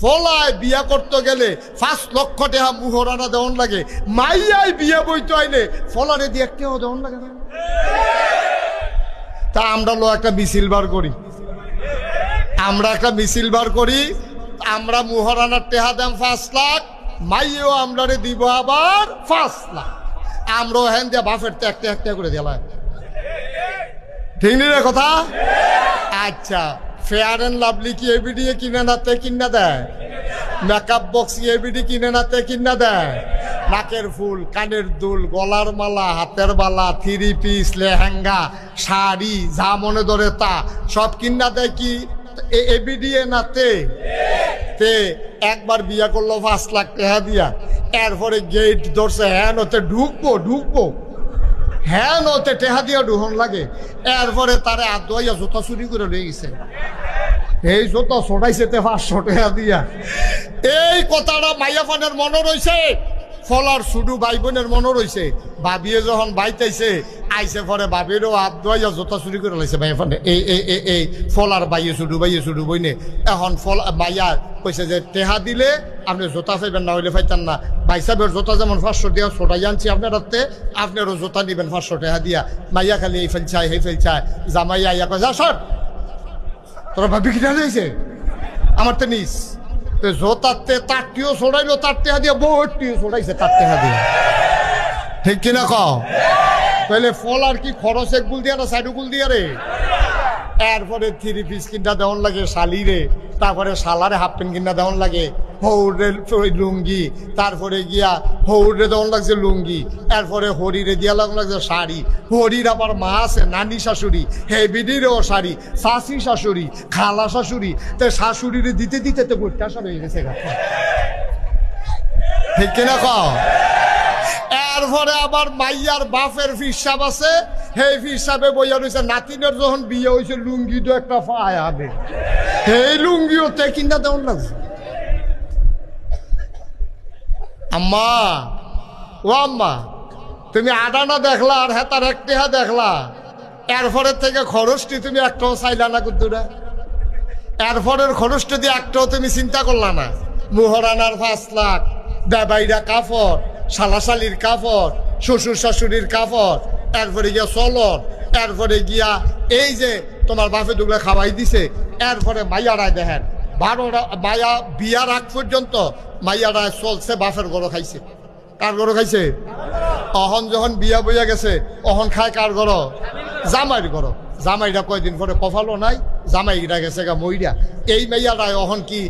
ফলায় বিয়া করতে গেলে পাঁচ লক্ষ টাকা মুহরানা দেওয়ান লাগে। মাইয়াই বিয়া বইতে আইলে ফলারে দিয়ে একটাও দেওয়ান লাগে না। তা আমরা লো একটা মিছিল বার করি। আমরা একটা মিছিল বার করি, আমরা মুহরানার টেহা দাম পাঁচ লাখ, মাইয়েও আমরারে দিব আবার পাঁচ লাখ। আমরাও হ্যান দিয়ে বাফের তো একটা একটা করে দিলাম ঠিক নি রে কথা? আচ্ছা। ফেয়ার অ্যান্ড লাভলি কি এবিডি কিনে নাতে কিনা দেয়। মেকআপ বক্স কি এবিডি কিনে নাতে কিনা দেয়। নাকের ফুল, কানের দুল, গলার মালা, হাতের বালা থ্রি পিস লেহেঙ্গা, শাড়ি, যা মনে ধরে তা, সব কিনা দেয় কি? এবিডি নাতে তে? একবার বিয়া করল পাঁচ লাখ টাকা দিয়া। এরপরে গেট ধরছে হ্যাঁ ওতে ঢুকবো ঢুকবো। হ্যাঁ নতে টেহা দিয়া ডুহন লাগে। এরপরে তারে আদুয়াইয়া জুতা চুরি করে লয়ে গেছে। এই জুতা ছড়াইছে তে পাঁচশো টাকা দিয়া। এই কথাটা মাইয়া ফানের মনে রয়েছে ফলার শুধু ভাই বোনের মনে রয়েছে ভাবিয়ে যখন বাইতাইছে আইসে পরে ভাবিরও হাত ধোয়াইয়া জোতা চুরি করে লাইছে মাইয়া ফানে এই এই এই এই, ফলার বাইয়ে শুধু বাইয়ে শুধু বইনে। এখন ফল বাইয়া কইছে যে, টেহা দিলে আপনি জোতা পাইবেন না, হইলে পাইতেন না। ভাই সাহেবের জোতা যেমন পাঁচশো দিয়া ছোটাই আনছি আপনার হাতে আপনারও জোতা নিবেন পাঁচশো টেহা দিয়া। মাইয়া খালি এই ফেল চায় এই ফেল চায় জামাইয়া ইয়া কয়, যা, সর। তোরা ভাবি কিনা রয়েছে আমার তো নিস। তো জোতাতে তারটিও ছড়াইলো তার টেহা দিয়ে বহুটিও ছড়াইছে তার টেহা দিয়ে। ঠিক কিনা ক তাহলে ফল আর কি খরচ এক গুল দিয়া না সাইডু গুল দিয়া রে? এরপরে থ্রি পিস কিনা দেওয়ান লাগে শালিরে তারপরে শালারে হাফ প্যান্ট কিনা দেওয়ান লাগে। হৌরে লুঙ্গি, তারপরে গিয়া হৌরে দেওয়ান লাগছে লুঙ্গি, এরপরে হরিরে দিয়া লাগান লাগছে শাড়ি। হরির আবার মা আছে, নানি শাশুড়ি, হেবিডিরও শাড়ি শাশি শাশুড়ি, খালা শাশুড়ি, তো শাশুড়িরে দিতে দিতে তো গোটা সব হয়ে গেছে ঠিক কিনা আবার মাইয়ার বাপের ফিসাব আছে, সেই ফিসাবে বইয়া রয়েছে নাতিনের যখন বিয়ে হয়েছে লুঙ্গি তো একটা পায় আবে সেই লুঙ্গি ওতে কিনা তেমন লাগছে। আম্মা, ও আম্মা, তুমি আডানা দেখলা আর হেতার একটিহা দেখলা? এরপরের থেকে খরচটি তুমি একটাও চাইলা না কুদ্দুরা? এরপরের খরচটি দিয়ে একটাও তুমি চিন্তা করলা না? মুহরানার পাঁচ লাখ বেবাইরা কাপড় শালাশালির কাপড় শ্বশুর শাশুড়ির কাপড় এরপরে গিয়া চলন, এরপরে গিয়া এই যে তোমার বাপে দুগুলো খাওয়াই দিছে, এরপরে মাইয়ারায় দেখেন। বারোটা মায়া বিয়ার আগ পর্যন্ত মাইয়ারা চলছে বাফের গরো খাইছে। কার গরো খাইছে? অহন যখন বিয়া বইয়া গেছে, অহন খায় কার গরো? জামাইর গরো। জামাইরা কয়দিন পরে কফালো নাই, জামাইরা গেছে গা মইরা। এই মাইয়ারায় অহন কি